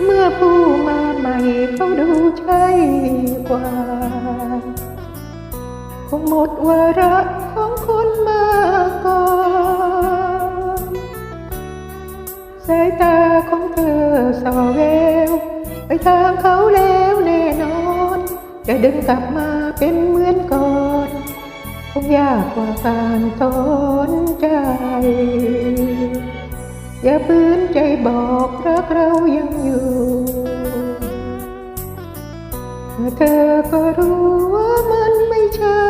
mưa thu mà mày không đủ trải qua một mùa ra สายตาของเธอสอแวว ไปทางเขาแล้วแน่นอน จะดึงกลับมาเป็นเหมือนก่อนคงยากกว่าการทนใจ อย่าปืนใจบอกรักเรายังอยู่เธอก็รู้ว่ามันไม่ใช่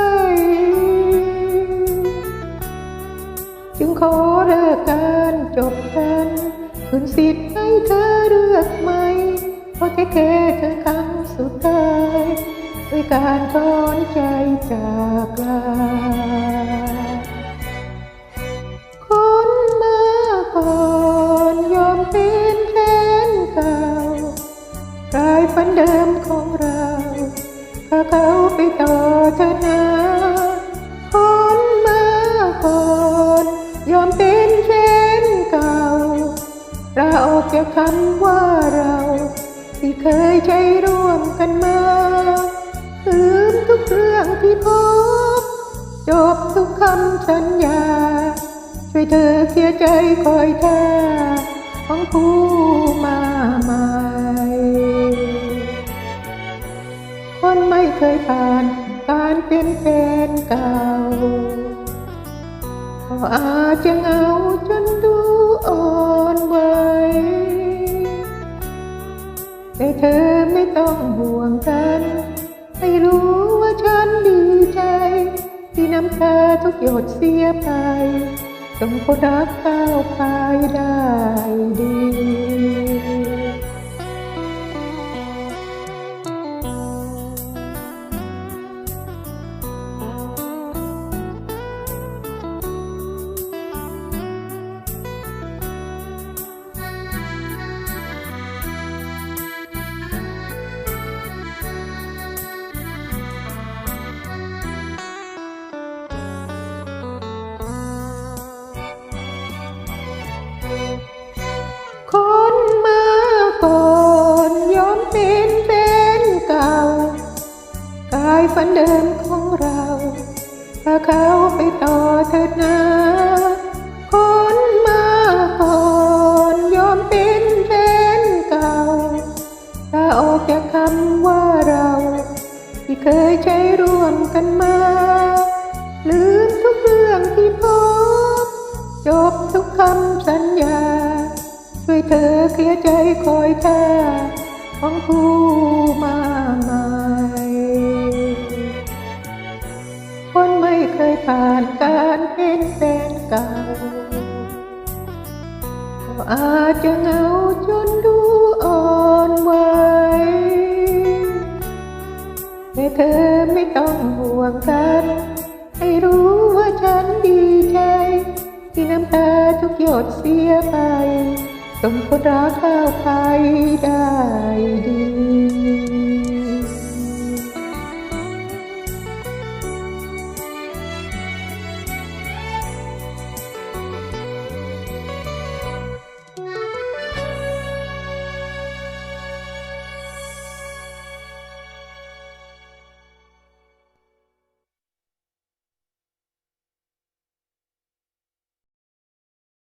จึงขอเลิกกันจบกัน คืนสิทธิ์ให้เธอเลือกไหมเพราะแค่แค่เธอครั้งสุดท้ายด้วยการถอนใจจากลาคนมาก่อนยอมเป็นแฟนเก่ากลายฝันเดิมของเราถ้าเขาไปต่อเธอนา ลาออกจากคำว่าเรา ที่เคยใช้ร่วมกันมาลืมทุกเรื่องที่พบ จบทุกคำสัญญา ช่วยเธอเคลียร์ใจคอยท่าของผู้มาใหม่คนไม่เคยผ่านการเป็นแฟนเก่าก็อาจจะเหงาจนดูอ่อนวแเธอไม่ต้องห่วงกัน ไม่รู้ว่าฉันดีใจ ที่น้ำตาทุกหยดเสียไปต้องคนรักก้าวไปได้ดีายฝันเดิมของเราถ้าเขาไปต่อเถิดนาคนมาก่อนยอมเป็นแฟนเก่าถ้าออกจากคำว่าเรา ที่เคยใช้ร่วมกันมา ลืมทุกเรื่องที่พบ จบทุกคำสัญญา ช่วยเธอเคลียร์ใจคอยท่าของผู้มาใหม่ เคยผ่านการเป็นแฟนเก่าก็อาจจะเหงาจนดูอ่อนไหวแต่เธอไม่ต้องห่วงกันให้รู้ว่าฉันดีใจ ที่น้ำตาทุกหยดเสียไปจงคนรักก้าไปได้ดี